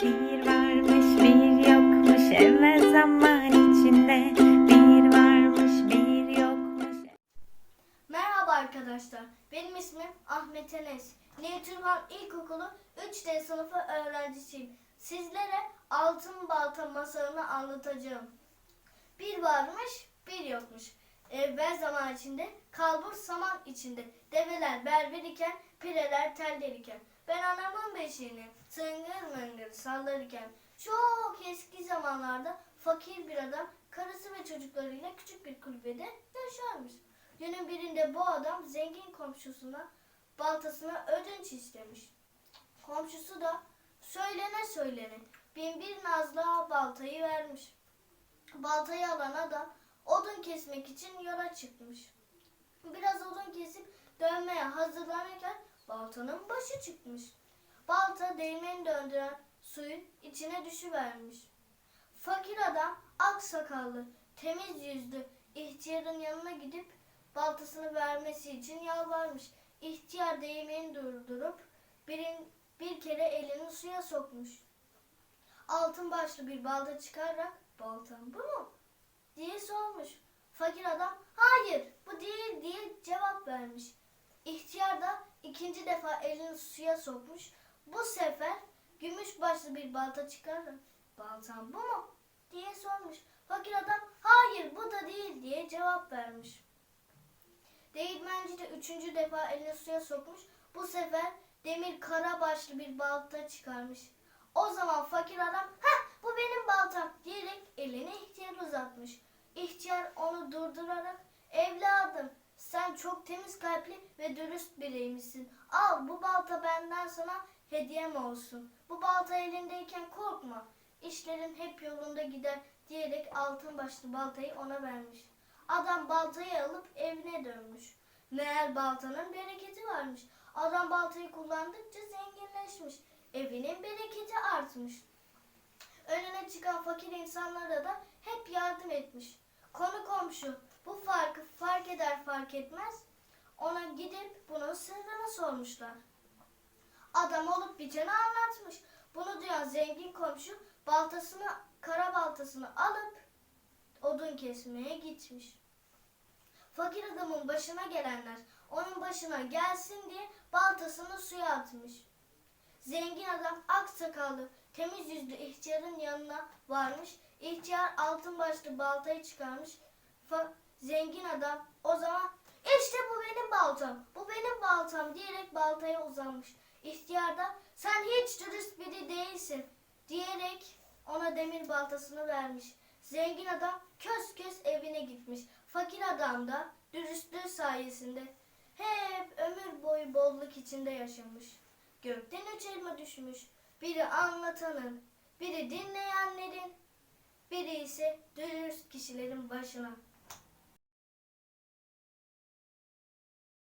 Bir varmış bir yokmuş evvel zaman içinde Bir varmış bir yokmuş Merhaba arkadaşlar. Benim ismim Ahmet Enes. Newton İlkokulu 3D sınıfı öğrencisiyim. Sizlere Altın Balta masalını anlatacağım. Bir varmış, bir yokmuş. Evvel zaman içinde, kalbur saman içinde. Develer berber iken, pireler teller iken. Ben anamın beşiğini tıngır mıngır sallarken. Çok eski zamanlarda fakir bir adam karısı ve çocuklarıyla küçük bir kulübede yaşarmış. Günün birinde bu adam zengin komşusuna baltasına ödünç istemiş. Komşusu da söylene söylene bin bir nazla baltayı vermiş. Baltayı alan adam odun kesmek için yola çıkmış. Biraz odun kesip dönmeye hazırlanırken baltanın başı çıkmış. Balta değmeni döndüren suyun içine düşüvermiş. Fakir adam ak sakallı, temiz yüzlü ihtiyarın yanına gidip baltasını vermesi için yalvarmış. İhtiyar değmeni durdurup birin, bir kere elini suya sokmuş. Altın başlı bir balta çıkararak baltam bu mu? Diye sormuş. Fakir adam hayır bu değil diye cevap vermiş. İhtiyar da ikinci defa elini suya sokmuş. Bu sefer gümüş başlı bir balta çıkararak baltam bu mu? diye sormuş. Fakir adam hayır bu da değil diye cevap vermiş. Değirmenci de üçüncü defa elini suya sokmuş. Bu sefer demir kara başlı bir balta çıkarmış. O zaman fakir adam ha bu benim baltam diyerek elini uzatmış. İhtiyar onu durdurarak evladım sen çok temiz kalpli ve dürüst biriymişsin. Al bu balta benden sana hediyem olsun. Bu balta elindeyken korkma. İşlerin hep yolunda gider diyerek altın başlı baltayı ona vermiş. Adam baltayı alıp evine dönmüş. Meğer baltanın bereketi varmış. Adam baltayı kullandıkça zenginleşmiş. Evinin bereketi artmış. Önüne çıkan fakir insanlara da hep yardım etmiş. Konu komşu bu farkı fark eder fark etmez ona gidip bunun sırrını sormuşlar. Adam olup biteni anlatmış. Bunu duyan zengin komşu baltasını, kara baltasını alıp odun kesmeye gitmiş. Fakir adamın başına gelenler onun başına gelsin diye baltasını suya atmış. Zengin adam ak sakallı, temiz yüzlü ihtiyarın yanına varmış. İhtiyar altın başlı baltayı çıkarmış. Fa- zengin adam o zaman işte bu benim baltam, bu benim baltam diyerek baltaya uzanmış. İhtiyar da sen hiç dürüst biri değilsin diyerek ona demir baltasını vermiş. Zengin adam kös kös evine gitmiş. Fakir adam da dürüstlüğü sayesinde hep ömür boyu bolluk içinde yaşamış. Gökten üç elma düşmüş. Biri anlatanın, biri dinleyenlerin, biri ise dürüst kişilerin başına.